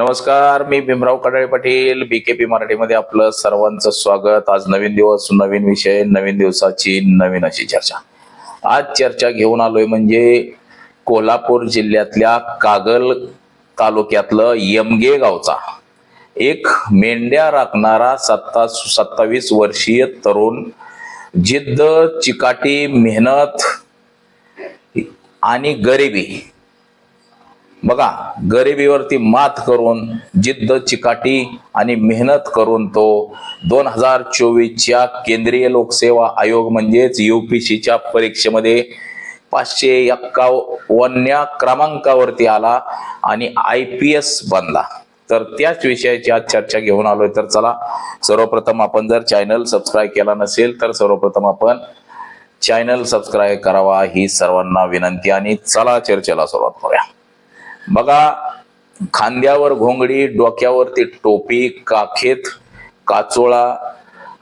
नमस्कार मी भीमराव कडाळे पाटील बीकेपी मराठीमध्ये आपलं सर्वांचं स्वागत. आज नवीन दिवस नवीन विषय नवीन दिवसाची नवीन अशी चर्चा. आज चर्चा घेऊन आलोय म्हणजे कोल्हापूर जिल्ह्यातल्या कागल तालुक्यातलं यमगे गावचा. एक मेंढ्या राखणारा सत्ता सत्तावीस वर्षीय तरुण जिद्द चिकाटी मेहनत आणि गरिबी बघा गरिबीवरती मात करून जिद्द चिकाटी आणि मेहनत करून तो दोन हजार चोवीसच्या केंद्रीय लोकसेवा आयोग म्हणजेच युपीसीच्या परीक्षेमध्ये पाचशे एक्कावन्या क्रमांकावरती आला आणि आय पी एस बनला. तर त्याच विषयाची आज चर्चा घेऊन आलोय. तर चला सर्वप्रथम आपण जर चॅनल सबस्क्राईब केला नसेल तर सर्वप्रथम आपण चॅनल सबस्क्राईब करावा ही सर्वांना विनंती. आणि चला चर्चेला सुरुवात करूया. बघा खांद्यावर घोंगडी डोक्यावरती टोपी काखेत काचोळा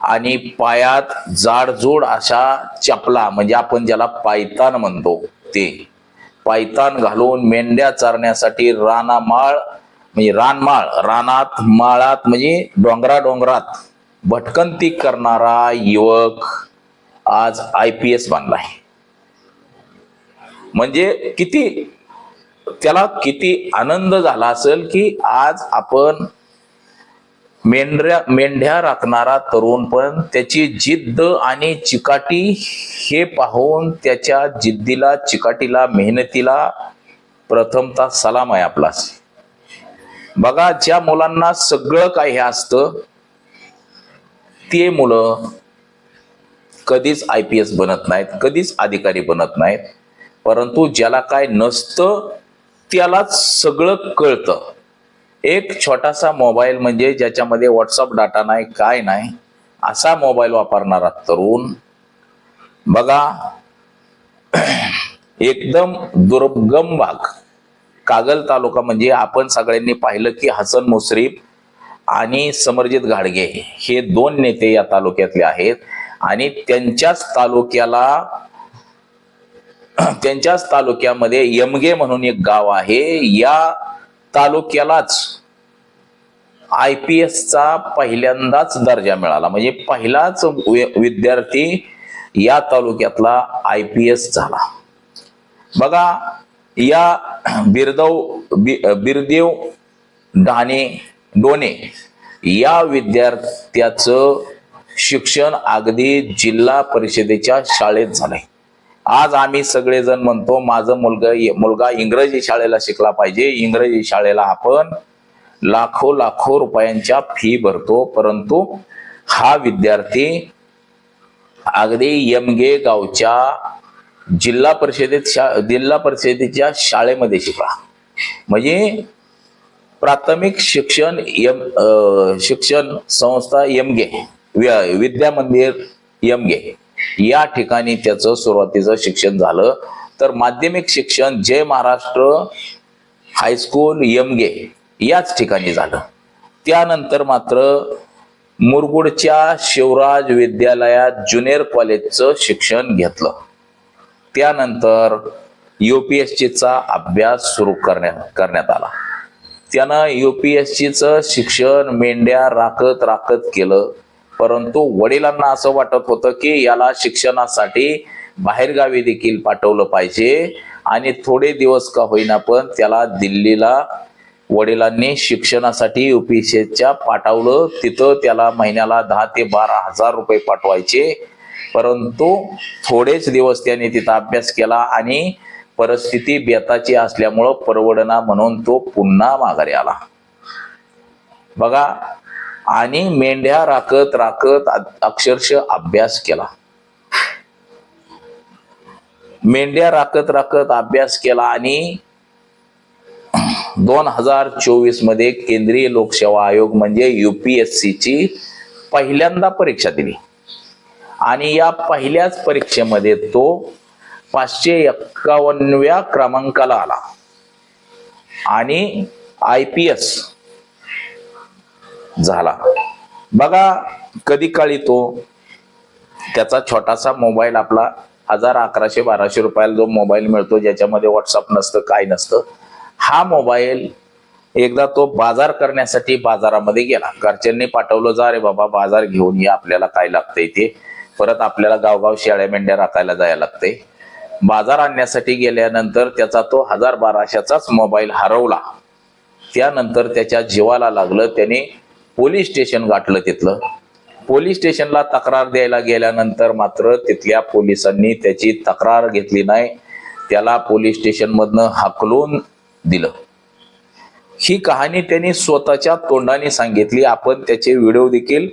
आणि पायात जाडजूड अशा चपला म्हणजे आपण ज्याला पायतान म्हणतो ते. पायतान घालून मेंढ्या चारण्यासाठी रानामाळ म्हणजे रानमाळ रानात माळात म्हणजे डोंगरा डोंगरात भटकंती करणारा युवक आज आय पी एस बनलाय म्हणजे किती त्याला किती आनंद झाला असेल की आज आपण मेंढ्या मेंढ्या राखणारा तरुण पण त्याची जिद्द आणि चिकाटी हे पाहून त्याच्या जिद्दीला चिकाटीला मेहनतीला प्रथमता सलाम आहे आपला. बघा ज्या मुलांना सगळं काही हे असतं ते मुलं कधीच आय पी एस बनत नाहीत कधीच अधिकारी बनत नाहीत परंतु ज्याला काय नसतं त्यालाच सगळं कळतं. एक छोटासा मोबाईल म्हणजे ज्याच्यामध्ये व्हॉट्सअप डाटा नाही काय नाही असा मोबाईल वापरणारा तरुण. बघा एकदम दुर्गम भाग. कागल तालुका म्हणजे आपण सगळ्यांनी पाहिलं की हसन मुश्रीफ आणि समरजित घाडगे हे दोन नेते या तालुक्यातले आहेत आणि त्यांच्याच तालुक्याला त्यांच्याच तालुक्यामध्ये यमगे म्हणून एक गाव आहे. या तालुक्यालाच आय पी एसचा पहिल्यांदाच दर्जा मिळाला. म्हणजे पहिलाच विद्यार्थी या तालुक्यातला आय पी एस झाला. बघा या बिरदव बि- बिरदेव डाणे डोणे या विद्यार्थ्याचं शिक्षण अगदी जिल्हा परिषदेच्या शाळेत झालंय. आज आम्ही सगळेजण म्हणतो माझं मुलगा मुलगा इंग्रजी शाळेला शिकला पाहिजे. इंग्रजी शाळेला आपण लाखो लाखो रुपयांच्या फी भरतो. परंतु हा विद्यार्थी अगदी यमगे गावच्या जिल्हा परिषदेत शा जिल्हा परिषदेच्या शाळेमध्ये शिकला. म्हणजे प्राथमिक शिक्षण यम शिक्षण संस्था यमगे विद्या मंदिर यमगे या ठिकाणी त्याचं सुरुवातीचं शिक्षण झालं. तर माध्यमिक शिक्षण जय महाराष्ट्र हायस्कूल यमगे याच ठिकाणी झालं. त्यानंतर मात्र मुरगुडच्या शिवराज विद्यालयात ज्युनियर कॉलेजचं शिक्षण घेतलं. त्यानंतर युपीएससीचा अभ्यास सुरू करण्यात करण्यात आला. त्यानं युपीएससीचं शिक्षण मेंढ्या राखत राखत केलं. परंतु वडिलांना असं वाटत होतं की याला शिक्षणासाठी बाहेरगावी देखील पाठवलं पाहिजे आणि थोडे दिवस का होईना पण त्याला दिल्लीला वडिलांनी शिक्षणासाठी युपीएसच्या पाठवलं. तिथं त्याला महिन्याला दहा ते बारा हजार रुपये पाठवायचे. परंतु थोडेच दिवस त्याने तिथं अभ्यास केला आणि परिस्थिती बेताची असल्यामुळं परवडना म्हणून तो पुन्हा माघारी आला. बघा आणि मेंढ्या राखत राखत अक्षरश अक्षरशः अभ्यास केला. मेंढ्या राखत राखत अभ्यास केला आणि दोन हजार चोवीसमध्ये केंद्रीय लोकसेवा आयोग म्हणजे युपीएससी ची पहिल्यांदा परीक्षा दिली. आणि या पहिल्याच परीक्षेमध्ये तो पाचशे एक्कावन्नव्या क्रमांकाला आला. आणि आय पी एस झाला. बघा कधी काळी तो त्याचा छोटासा मोबाईल आपला हजार अकराशे बाराशे रुपयाला जो मोबाईल मिळतो ज्याच्यामध्ये व्हॉट्सअप नसतं काय नसतं हा मोबाईल एकदा तो बाजार करण्यासाठी बाजारामध्ये गेला. घरच्यांनी पाठवलं जा रे बाबा बाजार घेऊन ये आपल्याला काय लागतंय ते. परत आपल्याला गावगाव शेळ्या मेंढ्या राखायला जायला लागतंय. बाजार आणण्यासाठी गेल्यानंतर त्याचा तो हजार बाराशेचाच मोबाईल हरवला. त्यानंतर त्याच्या जीवाला लागलं त्याने पोलीस स्टेशन गाठलं तिथलं. पोलीस स्टेशनला तक्रार द्यायला गेल्यानंतर मात्र तिथल्या पोलिसांनी त्याची तक्रार घेतली नाही. त्याला पोलीस स्टेशनमधनं हकलून हाकलून दिलं. ही कहाणी त्यांनी स्वतःच्या तोंडाने सांगितली. आपण त्याचे व्हिडिओ देखील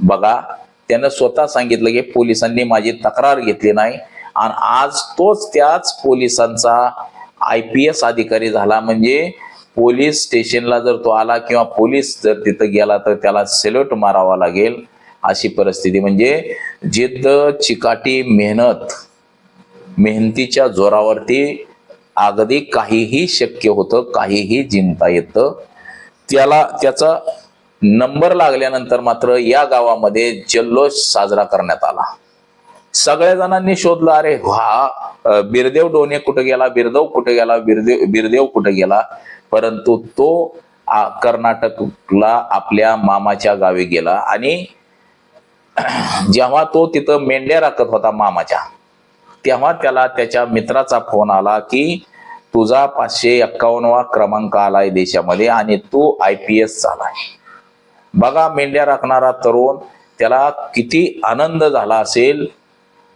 बघा. त्यानं स्वतः सांगितलं की पोलिसांनी माझी तक्रार घेतली नाही. आणि आज तोच त्याच पोलिसांचा आय पी एस अधिकारी झाला. म्हणजे पोलीस स्टेशनला जर तो आला किंवा पोलीस जर तिथं गेला तर त्याला सेलोट मारावा लागेल अशी परिस्थिती. म्हणजे जिद्द चिकाटी मेहनत मेहनतीच्या जोरावरती अगदी काहीही शक्य होतं काहीही जिंकता येतं. त्याला त्याचा नंबर लागल्यानंतर मात्र या गावामध्ये जल्लोष साजरा करण्यात आला. सगळ्या जणांनी शोधलं अरे हा बिरदेव डोने कुठे गेला बिरदेव कुठे गेला बिरदेव बिरदेव कुठे गेला? परंतु तो आ, कर्नाटकला आपल्या मामाच्या गावी गेला आणि जेव्हा तो तिथं मेंढ्या राखत होता मामाच्या तेव्हा त्याला त्याच्या मित्राचा फोन आला की तुझा पाचशे एक्कावन्नवा क्रमांक आलाय देशामध्ये आणि तू आय पी एस झालाय. बघा मेंढ्या राखणारा तरुण त्याला किती आनंद झाला असेल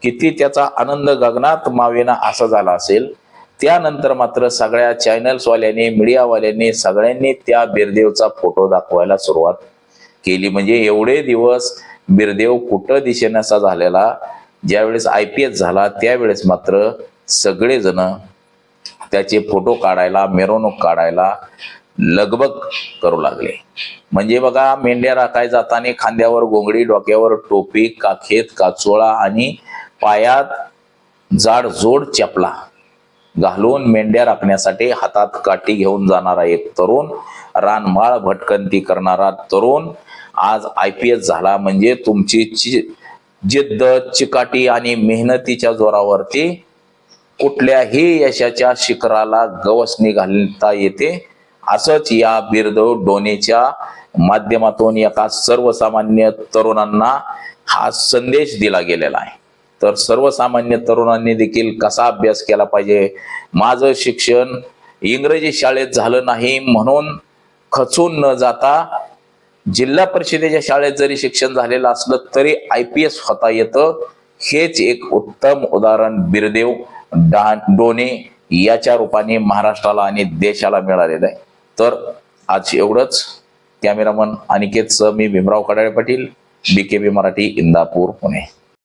किती त्याचा आनंद गगनात मावेना असा झाला असेल. त्यानंतर मात्र सगळ्या चॅनल्सवाल्यांनी मीडियावाल्यांनी सगळ्यांनी त्या बिरदेवचा फोटो दाखवायला सुरुवात केली. म्हणजे एवढे दिवस बिरदेव कुठं दिशेनासा झालेला ज्यावेळेस आय पी एस झाला त्यावेळेस मात्र सगळेजण त्याचे फोटो काढायला मिरवणूक काढायला लगबग करू लागले. म्हणजे बघा मेंढ्या राखाय जाताना खांद्यावर गोंगडी डोक्यावर टोपी काखेत काचोळा आणि पायात जाड जोड चपला. घालून मेंढ्या राखण्यासाठी हातात काठी घेऊन जाणारा एक तरुण रानमाळ भटकंती करणारा तरुण आज आय पी एस झाला. म्हणजे तुमची चि- जिद्द चिकाटी आणि मेहनतीच्या जोरावरती कुठल्याही यशाच्या शिखराला गवसणी घालता येते. असंच या बिरदव डोनेच्या माध्यमातून एका सर्वसामान्य तरुणांना हा संदेश दिला गेलेला आहे. तर सर्वसामान्य तरुणांनी देखील कसा अभ्यास केला पाहिजे? माझं शिक्षण इंग्रजी शाळेत झालं नाही म्हणून खचून न जाता जिल्हा परिषदेच्या शाळेत जरी शिक्षण झालेलं असलं तरी आय पी एस होता येतं. हेच एक उत्तम उदाहरण बिरदेव डा डोने याच्या रूपाने महाराष्ट्राला आणि देशाला मिळालेलं आहे. तर आज एवढंच. कॅमेरामन अनिकेतचं मी Bhimrao Kadale Patil B K B Marathi Indapur Pune.